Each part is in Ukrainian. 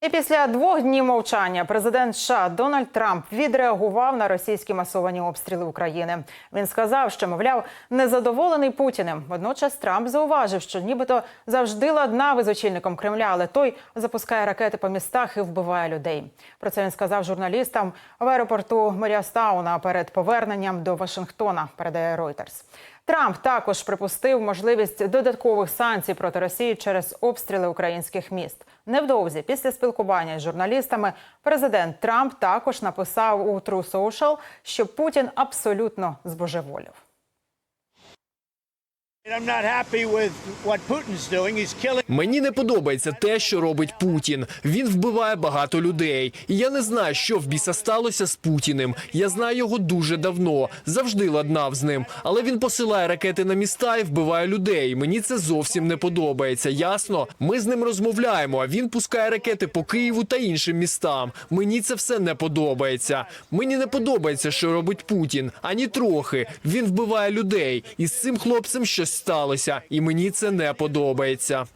І після двох днів мовчання президент США Дональд Трамп відреагував на російські масовані обстріли України. Він сказав, що мовляв незадоволений Путіним. Водночас Трамп зауважив, що нібито завжди ладнав із очільником Кремля, але той запускає ракети по містах і вбиває людей. Про це він сказав журналістам в аеропорту Маріастауна перед поверненням до Вашингтона. Передає Reuters. Трамп також припустив можливість додаткових санкцій проти Росії через обстріли українських міст. Невдовзі після спілкування з журналістами президент Трамп також написав у True Social, що Путін абсолютно збожеволів. Мені не подобається те, що робить Путін. Він вбиває багато людей. І я не знаю, що в біса сталося з Путіним. Я знаю його дуже давно, завжди ладнав з ним. Але він посилає ракети на міста і вбиває людей. Мені це зовсім не подобається. Ясно? Ми з ним розмовляємо. А він пускає ракети по Києву та іншим містам. Мені це все не подобається. Мені не подобається, що робить Путін. Ані трохи. Він вбиває людей. І з цим хлопцем щось сталося. І мені це не подобається.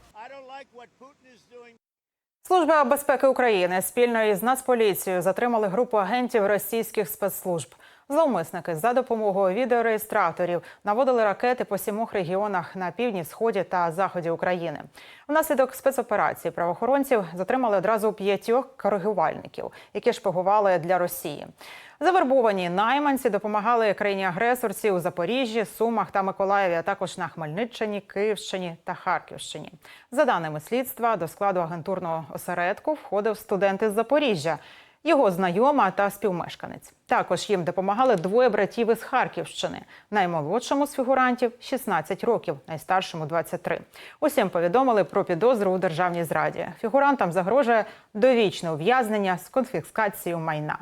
Служба безпеки України спільно із Нацполіцією затримали групу агентів російських спецслужб. Зловмисники за допомогою відеореєстраторів наводили ракети по сімох регіонах на півдні, сході та заході України. Внаслідок спецоперації правоохоронців затримали одразу п'ятьох коригувальників, які шпигували для Росії. Завербовані найманці допомагали країні-агресорці у Запоріжжі, Сумах та Миколаєві, а також на Хмельниччині, Київщині та Харківщині. За даними слідства, до складу агентурного осередку входив студент із Запоріжжя, його знайома та співмешканець. Також їм допомагали двоє братів із Харківщини. Наймолодшому з фігурантів 16 років, найстаршому 23. Усім повідомили про підозру у державній зраді. Фігурантам загрожує довічне ув'язнення з конфіскацією майна.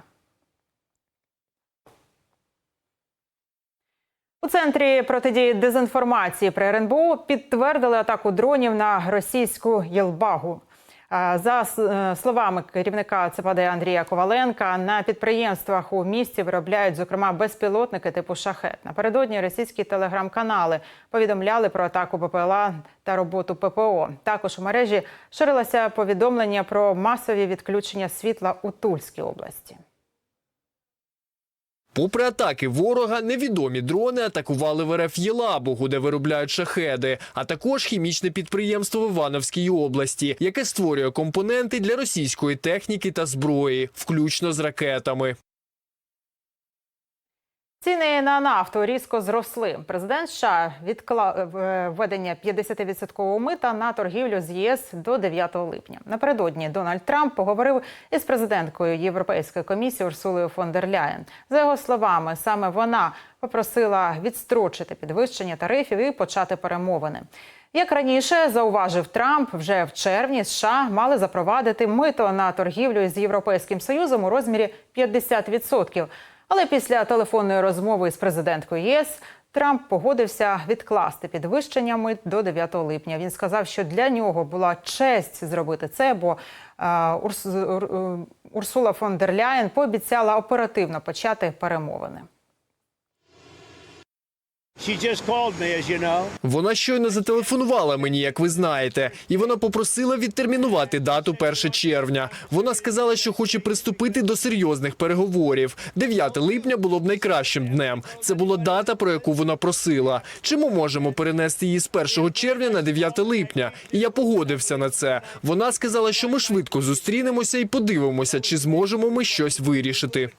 У центрі протидії дезінформації при РНБО підтвердили атаку дронів на російську Єлбагу. За е, словами керівника ЦПД Андрія Коваленка, на підприємствах у місті виробляють зокрема безпілотники типу шахет. Напередодні російські телеграм-канали повідомляли про атаку ППЛА та роботу ППО. Також у мережі ширилося повідомлення про масові відключення світла у Тульській області. Попри атаки ворога, невідомі дрони атакували в РФ Єлабугу, де виробляють шахеди, а також хімічне підприємство в Івановській області, яке створює компоненти для російської техніки та зброї, включно з ракетами. Ціни на нафту різко зросли. Президент США відклав е, введення 50-відсоткового мита на торгівлю з ЄС до 9 липня. Напередодні Дональд Трамп поговорив із президенткою Європейської комісії Урсулою фон дер Ляєн. За його словами, саме вона попросила відстрочити підвищення тарифів і почати перемовини. Як раніше зауважив Трамп, вже в червні США мали запровадити мито на торгівлю з Європейським Союзом у розмірі 50%. Але після телефонної розмови з президенткою єС Трамп погодився відкласти підвищення мит до 9 липня. Він сказав, що для нього була честь зробити це, бо е, Урс, Урсула фон дер Ляєн пообіцяла оперативно почати перемовини. Вона щойно зателефонувала мені, як ви знаєте, і вона попросила відтермінувати дату 1 червня. Вона сказала, що хоче приступити до серйозних переговорів. 9 липня було б найкращим днем. Це була дата, про яку вона просила. Чи ми можемо перенести її з 1 червня на 9 липня? І я погодився на це. Вона сказала, що ми швидко зустрінемося і подивимося, чи зможемо ми щось вирішити.